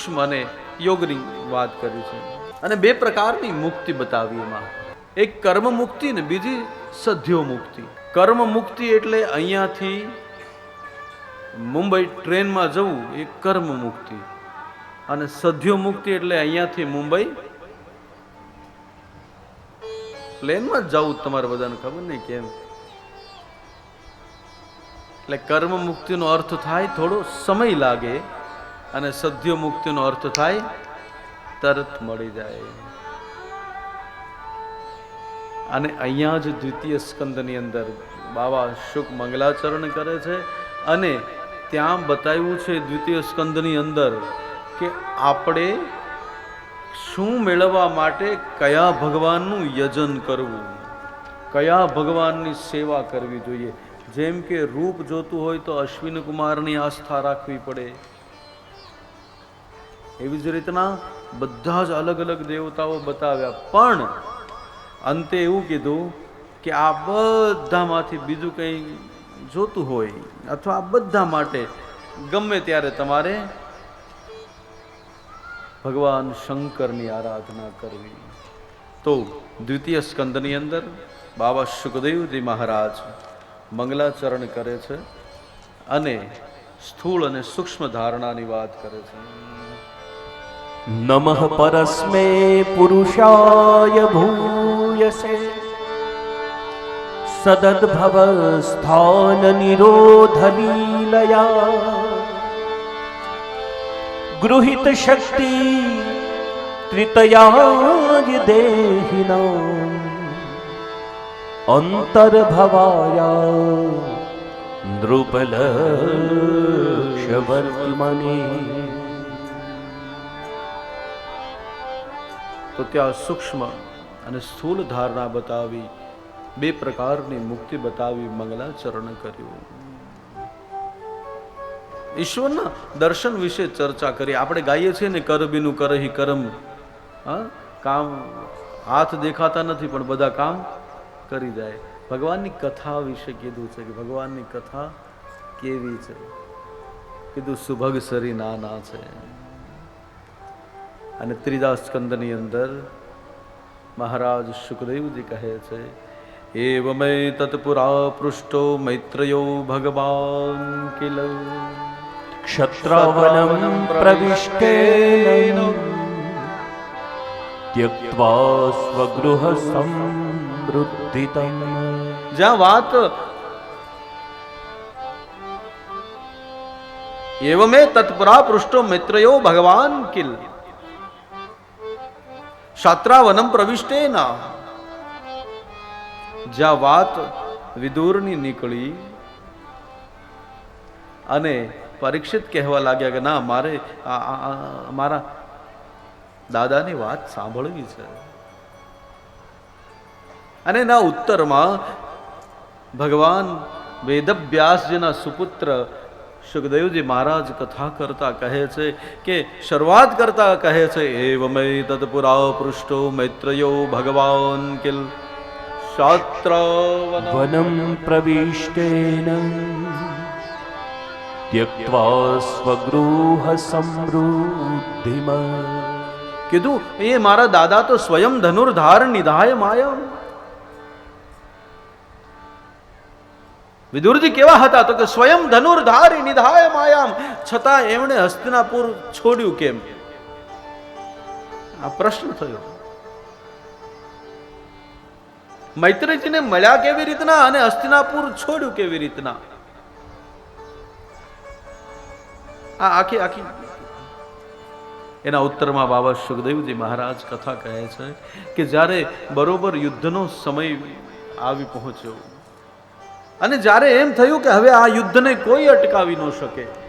સૂક્ષ્મ અને યોગની વાત કરી છે. અને બે પ્રકારની મુક્તિ બતાવી એમાં એક કર્મ મુક્તિ ને બીજી સધ્યો મુક્તિ. કર્મ મુક્તિ એટલે અહીંયાથી મુંબઈ ટ્રેનમાં જવું એ કર્મ મુક્તિ. અને સધ્યો મુક્તિ એટલે અહીંયાથી મુંબઈ પ્લેનમાં જવું તમારે બધાને ખબર નહીં કેમ. એટલે કર્મ મુક્તિનો અર્થ થાય થોડો સમય લાગે. અને સદ્ય મુક્તિનો અર્થ થાય, તરત મળી જાય. અને અહીંયા જ દ્વિતીય સ્કંદની અંદર બાબા શુક મંગલાચરણ કરે છે અને ત્યાં બતાવ્યું છે દ્વિતીય સ્કંદની અંદર કે આપણે શું મેળવવા માટે કયા ભગવાનનું યજન કરવું, કયા ભગવાનની સેવા કરવી જોઈએ. જેમ કે રૂપ જોતું હોય તો અશ્વિન કુમારની આસ્થા રાખવી પડે. એવી જ રીતના બધા જ અલગ અલગ દેવતાઓ બતાવ્યા. પણ અંતે એવું કીધું કે આ બધામાંથી બીજું કંઈ જોતું હોય અથવા આ બધા માટે ગમે ત્યારે તમારે ભગવાન શંકરની આરાધના કરવી. તો દ્વિતીય સ્કંદની અંદર બાબા સુખદેવજી મહારાજ મંગલાચરણ કરે છે અને સ્થૂળ અને સૂક્ષ્મ ધારણાની વાત કરે છે. नमः परस्मे पुरुषाय भूयसे। सदद्भवस्थाननिरोधलीलया। गृहीतशक्ति त्रितयाज देहिना। अन्तर्भवाया नृपलवर्त्मने તો ત્યાં સૂક્ષ્મ અને સ્થૂલ ધારણા બતાવી, બે પ્રકારની મુક્તિ બતાવી મંગલાચરણ કર્યું. ઈશ્વરના દર્શન વિશે ચર્ચા કરી. આપણે ગાઈએ છીએ ને, કર બીનું કરહી કરમ. હા? કામ હાથ દેખાતા નથી, પણ બધા કામ કરી જાય. ભગવાનની કથા વિશે કીધું છે કે ભગવાનની કથા કેવી છે? કીધું, સુભગ સરી નાના છે. અને ત્રીજા સ્કંદની અંદર મહારાજ સુખદેવજી કહે છે એવમય તત્પુરા પૃષ્ટો મૈત્રયો ભગવાન કિલ. ક્ષત્રવનમ પ્રવિષ્ટેન ત્યક્ત્વા સ્વગૃહ સમૃદ્ધિતમ. જ્યાં વાત એવમે તત્પુરા પૃષ્ટો મૈત્રયો ભગવાન કિલ. શાત્રાવનમ પ્રવિષ્ટેના જ્યાં વાત વિદુરની નીકળી અને પરીક્ષિત કહેવા લાગ્યા કે ના, મારે મારા દાદાની વાત સાંભળવી છે. અને એના ઉત્તરમાં ભગવાન વેદવ્યાસજીના સુપુત્ર સુખદેવજી મહારાજ કથા કરતા કહે છે કે શરૂઆત કરતા કહે છે એવમય તત્પુરા પૃષ્ઠો મૈત્રયો ભગવાન કિલ શાત્ર વનમ પ્રવિષ્ટેન ત્યક્વા સ્વગૃહ સમૃદ્ધિમાં. કીધું એ મારા દાદા તો સ્વયં ધનુર્ધાર નિધાય માયા વિદુરજી કેવા હતા? તો કે સ્વયં ધનુર્ધારી નિધાય માયામ. છતાં એમણે હસ્તિનાપુર છોડ્યું કેમ? આ પ્રશ્ન થયો. મૈત્રીજીને મળ્યા કેવી રીતના અને હસ્તિનાપુર છોડ્યું કેવી રીતના? આ આખી આખી એના ઉત્તરમાં બાબા સુખદેવજી મહારાજ કથા કહે છે કે જ્યારે બરોબર યુદ્ધનો સમય આવી પહોંચ્યો અને જ્યારે એમ થયું કે હવે આ યુદ્ધને કોઈ અટકાવી ન શકે